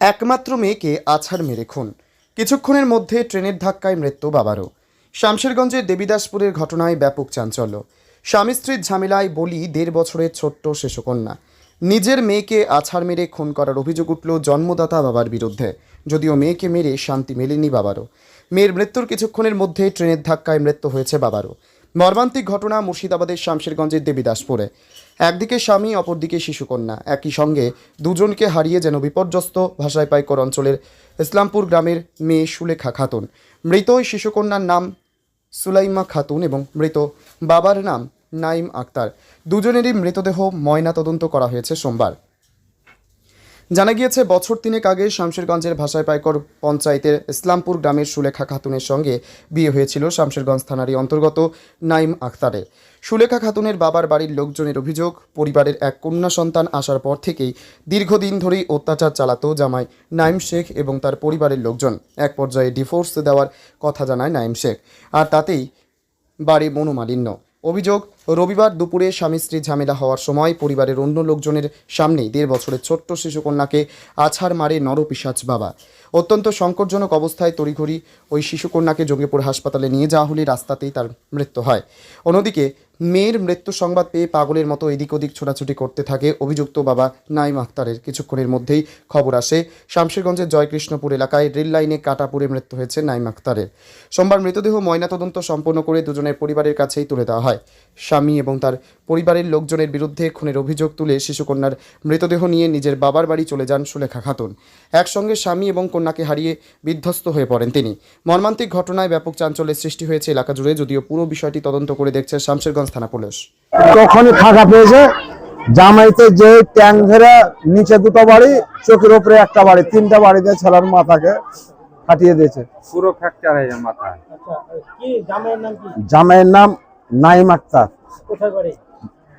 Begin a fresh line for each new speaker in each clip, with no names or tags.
একমাত্র মেয়েকে আছাড় মেরে খুন। কিছুক্ষণের মধ্যে ট্রেনের ধাক্কায় মৃত্যু বাবারও। শামশেরগঞ্জের দেবীদাসপুরের ঘটনায় ব্যাপক চাঞ্চল্য। স্বামী স্ত্রীর ঝামেলায় বলি দেড় বছরের ছোট্ট শিশুকন্যা নিজের মেয়েকে আছাড় মেরে খুন করার অভিযোগ উঠল জন্মদাতা বাবার বিরুদ্ধে। যদিও মেয়েকে মেরে শান্তি মেলেনি বাবারও। মেয়ের মৃত্যুর কিছুক্ষণের মধ্যে ট্রেনের ধাক্কায় মৃত্যু হয়েছে বাবারও। মর্মান্তিক ঘটনা মুর্শিদাবাদের শামশেরগঞ্জের দেবীদাসপুরে। একদিকে স্বামী, অপরদিকে শিশুকন্যা। একই সঙ্গে দুজনকে হারিয়ে যেন বিপর্যস্ত ভাষায় পাইকর অঞ্চলের ইসলামপুর গ্রামের মেয়ে সুলেখা খাতুন। মৃত ওই শিশুকন্যার নাম সুলাইমা খাতুন এবং মৃত বাবার নাম নাইম আক্তার। দুজনেরই মৃতদেহ ময়নাতদন্ত করা হয়েছে সোমবার। জানা গিয়েছে, বছর তিনেক আগে শামশেরগঞ্জের ভাষায় পাইকর পঞ্চায়েতের ইসলামপুর গ্রামের সুলেখা খাতুনের সঙ্গে বিয়ে হয়েছিল শামশেরগঞ্জ থানারই অন্তর্গত নাইম আক্তারের সুলেখা খাতুনের বাবার বাড়ির লোকজনের অভিযোগ, পরিবারের এক কন্যা সন্তান আসার পর থেকেই দীর্ঘদিন ধরেই অত্যাচার চালাতো জামাই নাইম শেখ এবং তার পরিবারের লোকজন। এক পর্যায়ে ডিভোর্স দেওয়ার কথা জানায় নাইম শেখ। আর তাতেই বাড়ি মনোমালিন্য। অভিযোগ, রবিবার দুপুরে স্বামী স্ত্রী ঝামেলা হওয়ার সময় পরিবারের অন্য লোকজনের সামনেই দেড় বছরের ছোট্ট শিশুকন্যাকে আছাড় মারে নরপিসাচ বাবা। অত্যন্ত সংকটজনক অবস্থায় তড়িঘড়ি ওই শিশুকন্যাকে জঙ্গিপুর হাসপাতালে নিয়ে যাওয়া হলে রাস্তাতেই তার মৃত্যু হয়। অন্যদিকে মেয়ের মৃত্যু সংবাদ পেয়ে পাগলের মতো এদিক ওদিক ছোটাছুটি করতে থাকে অভিযুক্ত বাবা নাইম আক্তারের। কিছুক্ষণের মধ্যেই খবর আসে, শামশেরগঞ্জের জয়কৃষ্ণপুর এলাকায় রেল লাইনে কাটাপুরে মৃত্যু হয়েছে নাইম আক্তারের। সোমবার মৃতদেহ ময়নাতদন্ত সম্পন্ন করে দুজনের পরিবারের কাছেই তুলে দেওয়া হয়। স্বামী এবং তার পরিবারের লোকজনের বিরুদ্ধে খুনের অভিযোগ তুলে শিশুকন্যার মৃতদেহ নিয়ে নিজের বাবার বাড়ি চলে যান সুলেখা খাতুন। একসঙ্গে স্বামী এবং কন্যাকে হারিয়ে বিধ্বস্ত হয়ে পড়েন তিনি। মর্মান্তিক ঘটনায় ব্যাপক চাঞ্চল্যের সৃষ্টি হয়েছে এলাকা জুড়ে, যদিও পুরো বিষয়টি তদন্ত করে দেখছে শামশেরগঞ্জ থানা পুলিশ।
তখনই ফাঁকা পেয়েছে। জামাইতে যে ট্যাং ধরে নিচে দুটো বাড়ি চোখের উপরে একটা বাড়ি তিনটা বাড়িতে ছেলের মাথাকে ফাটিয়ে দিয়েছে।
পুরো ফ্র্যাকচার হয়ে যায় মাথায়।
আচ্ছা জামাইয়ের নাম কি?
জামাইয়ের নাম নাইম আক্তার।
বাড়ি?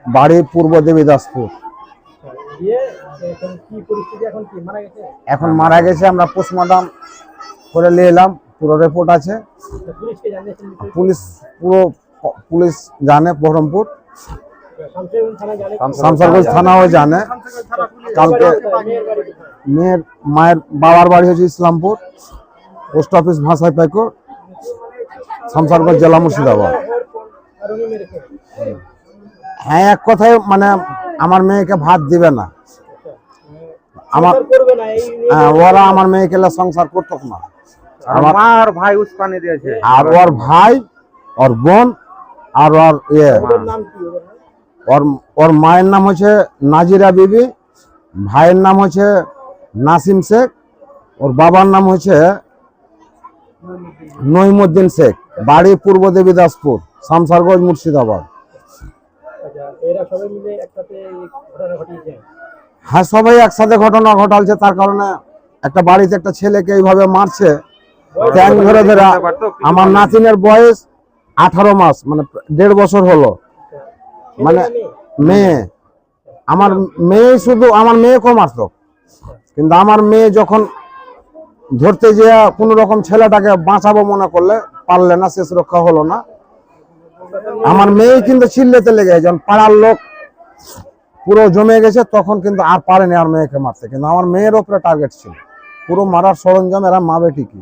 বাড়ি পূর্ব দেবীদাসপুর।
দিয়ে এখন কি পরিস্থিতি এখন কি মারা গেছে?
এখন মারা গেছে আমরা পোস্টমর্টম করে নিয়ে এলাম। পুরো রিপোর্ট আছে।
বিষয়টি?
পুলিশ পুরো পুলিশ জানে বহরমপুর। শামসারগঞ্জ থানাও জানে। কালকে
মেয়ের
মেয়ের বাবার বাড়ি হচ্ছে ইসলামপুর পোস্ট অফিস ভাষায় পাইকর শামসারগঞ্জ জেলা মুর্শিদাবাদ। হ্যাঁ এক কথায় মানে আমার মেয়েকে ভাত দিবে না। আমার হ্যাঁ, ওরা আমার মেয়েকে সংসার করতো না।
আর ভাই উস্কানি দিয়েছে।
আর ওর ভাই ওর বোন আর ওর ইয়ে? ওর ওর? মায়ের নাম হচ্ছে নাজিরা বিবি ভাইয়ের নাম হচ্ছে নাসিম শেখ ওর বাবার নাম হচ্ছে নইমুদ্দিন শেখ বাড়ি পূর্ব দেবীদাসপুর শামসারগঞ্জ মুর্শিদাবাদ।
আচ্ছা
হ্যাঁ সবাই একসাথে ঘটনা ঘটালছে তার কারণে একটা বাড়িতে একটা ছেলেকে এইভাবে মারছে ট্যাং ধরে ধরে আমার নাতিনের বয়স আঠারো মাস মানে দেড় বছর হলো। মানে মেয়ে। আমার মেয়ে শুধু, আমার মেয়েকেও মারতো কিন্তু আমার মেয়ে যখন ধরতে যেয়ে কোনো রকম ছেলেটাকে বাঁচাবো মনে করলে পারলে না, শেষ রক্ষা হলো না। আমার মেয়ে কিন্তু চিল্লেতে লেগে গেছে যখন পাড়ার লোক পুরো জমে গেছে, তখন কিন্তু আর পারেনি আর মেয়েকে মারতে। কিন্তু আমার মেয়ের ওপরে টার্গেট ছিল। পুরো মারার সরঞ্জাম এরা মাবে ঠিকই।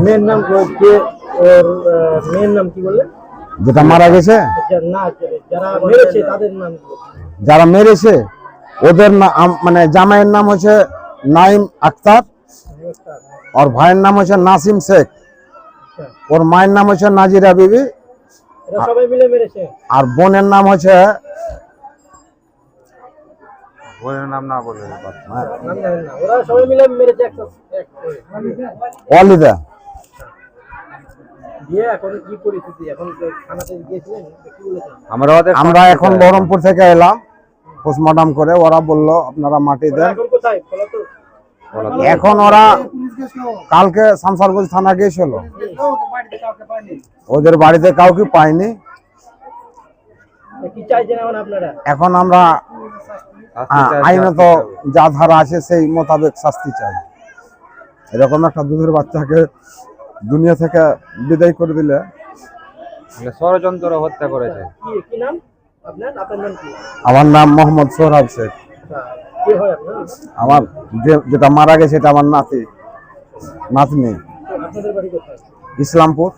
মেয়ের নাম কে ওর মেয়ের নাম কি বললেন
যেটা মারা গেছে?
না যারা মেরেছে তাদের নাম
যারা মেরেছে ওদের মানে জামাইয়ের নাম হচ্ছে নাইম আক্তার ওর ভাইয়ের নাম হচ্ছে নাসিম শেখ। ওর মায়ের নাম হচ্ছে নাজিরা বিবি। আর বোনের নাম হচ্ছে
বোনের নাম না বলে
নাম জানেন না ওরা সবাই মিলে মেরেছে একটা এক-
অলিদা
দিয়ে এখন কি পরিস্থিতি এখন তো থানাতে গিয়েছিলেন কি বলেছেন
আমরা
এখন বহরমপুর থেকে এলাম পোস্টমর্টম করে। ওরা বলল আপনারা মাটি দেন।
এখন কোথায়? ফলাতো
এখন ওরা কালকে শামসারগঞ্জ থানা গিয়েছিল। ওদের বাড়িতে কাউকে পাইনি।
এখন
আমরা আইনত যা ধারা আছে সেই মোতাবেক শাস্তি চাই। এরকম একটা দুধের বাচ্চাকে দুনিয়া থেকে বিদায় করে দিলে
ষড়যন্ত্র হত্যা করেছে।
কি কি নাম আপনার? আপনার নাম কি?
আমার নাম মোহাম্মদ সোহরাব শেখ।
আচ্ছা হয়
আমার যে- যেটা মারা গেছে এটা আমার নাতি। নাতনি।
আপনাদের বাড়ি কোথায়?
ইসলামপুর।